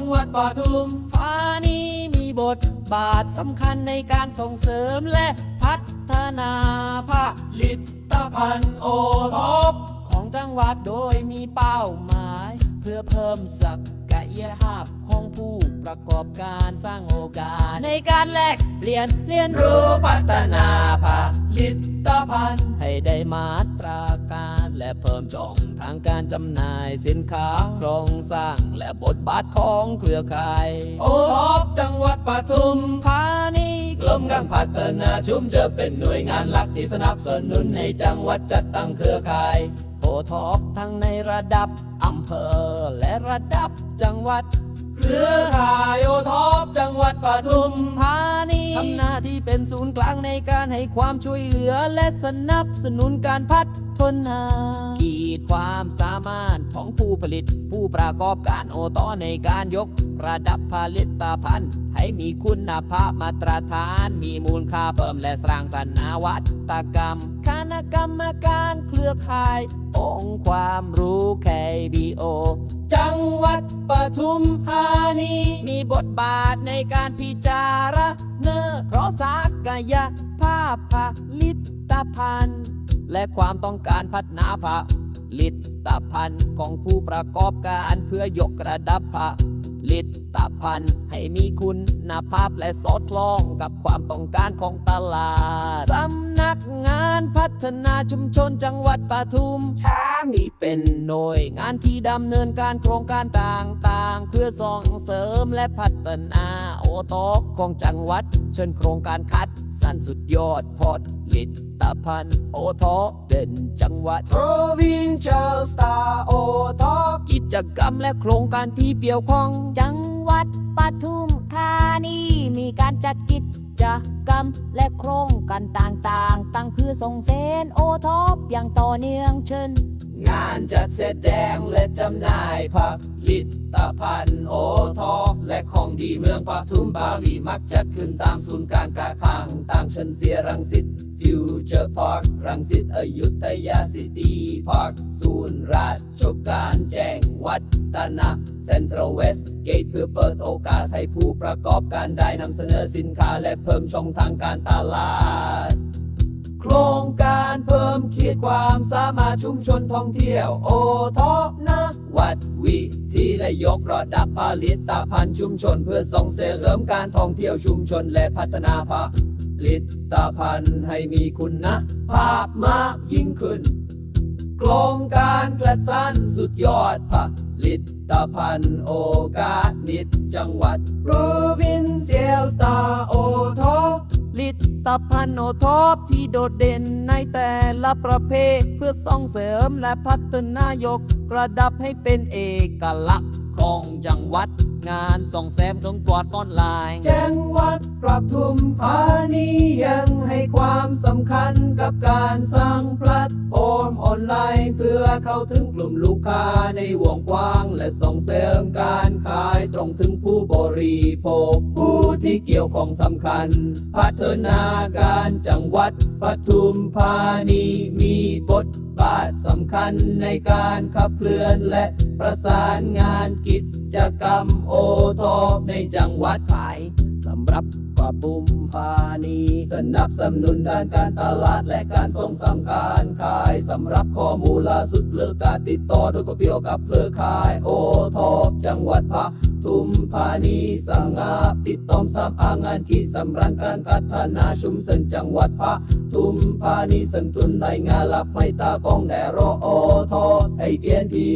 งหวัดปทุมฟ้านี้มีบทบาทสำคัญในการส่งเสริมและพัฒนาภาคลิตพันธ์โอท็อปของจังหวัดโดยมีเป้าหมาย เพื่อเพิ่มศักยภาพของผู้ประกอบการสร้างโอกาส ในการแลกเปลี่ยนเรียนรู้พัฒนาภาคลิตพันธ์ให้ได้มาตราการ และเพิ่มช่องทางการจำหน่ายสินค้าโครงสร้างและบทบาทของเครือข่ายโอท็อปจังหวัดปทุมพาณีกรมการพัฒนาชุมจะเป็นหน่วยงานหลักที่สนับสนุนให้จังหวัดจัดตั้งเครือข่ายโอท็อปทั้งในระดับอำเภอและระดับจังหวัด เครือข่ายโอท็อปจังหวัดปทุมพาณีทำหน้าที่เป็น ศูนย์กลางในการให้ความช่วยเหลือ และสนับสนุนการพัฒนา ขีดความสามารถของผู้ผลิต ผู้ประกอบการโอตอในการยก ระดับผลิตภัณฑ์ ให้มีคุณภาพมาตรฐาน มีมูลค่าเพิ่มและสร้างสรรค์นวัตกรรมคณะกรรมการเครือข่าย องค์ความรู้ KBO จังหวัดปทุมธา นีมีบทบาทในการพิจารณาเพราะศักยภาพผลิตภัณฑ์ และความต้องการพัฒนาผลิตภัณฑ์ของผู้ประกอบการเพื่อยกระดับผลิตภัณฑ์ให้มีคุณภาพและสอดคล้องกับความต้องการของตลาด สำนักงานพัฒนาชุมชนจังหวัดปทุม มีเป็นหน่วยงานที่ดำเนินการโครงการต่างๆ เพื่อส่งเสริมและพัฒนาโอทอกของจังหวัด เชิญโครงการคัดสรรสุดยอดพอร์ตลิตภัณฑ์โอทอเด่นจังหวัด Provincial Star โอทอกิจกรรมและโครงการที่เกี่ยวข้อง จังหวัดปทุมธานีมีการจัดกิจกรรมและโครงการต่างๆ ตั้งเพื่อส่งเสริมโอท็อปอย่างต่อเนื่องเชิญ งานจัดแสดงและจำหน่ายผักลิตภัณฑ์โอทอและของดีเมืองปทุมบารีมักจัดขึ้นตามศูนย์การค้าคลังต่างชันเสียรังสิตฟิวเจอร์พาร์ครังสิตอยุธยาซิตี้พาร์คศูนย์ราชการแจ้งวัฒนะเซ็นทรัลเวสเกตเพื่อเปิดโอกาสให้ผู้ประกอบการได้นำเสนอสินค้าและเพิ่มช่องทางการตลาด การเพิ่มขีดความสามารถชุมชนท่องเที่ยว โอท็อปนะวัดวิธีและยกระดับผลิตภัณฑ์ชุมชนเพื่อส่งเสริมการท่องเที่ยวชุมชนและพัฒนาผลิตภัณฑ์ให้มีคุณภาพมากยิ่งขึ้น โครงการกระสั้นสุดยอดผลิตภัณฑ์โอกาสนิดจังหวัด Provincial Star โอท็อปผ ลิตภัณฑ์โอท็อปที่โดดเด่นในแต่ละประเภท เพื่อส่องเสริมและพัฒนายกระดับให้เป็นเอกลักษณ์ของจังหวัด งานส่องเสริมของตรวจออนไลน์จังหวัดปรับทุมธานียังให้ความสำคัญกับการสร้างแพลตฟอร์มออนไลน์ เพื่อเข้าถึงกลุ่มลูกค้าในวงกว้าง และส่งเสริมการขายตรงถึงผู้บริโภคผู้ ที่เกี่ยวของสำคัญ พัฒนาการจังหวัดปทุมธานีมีบทบาทสำคัญในการขับเคลื่อนและประสานงานกิจกรรมโอทอปในจังหวัดไทย สำหรับปะบุมพานี สนับสนุนด้านการตลาดและการส่งสริมการขายสำหรับข้อมูลล่าสุดหรือการติดต่อโดยกเกี่ยวกับเครือข่ายโอทอปจังหวัดปทุมธานีสังอาบติดต่อมสามอางานกิจสำรันการพัฒนาชุมชนจังหวัดปทุมธานีสันตุนในงานหลับไม่ตากองแดรอโอทอให้เปลี่ยนที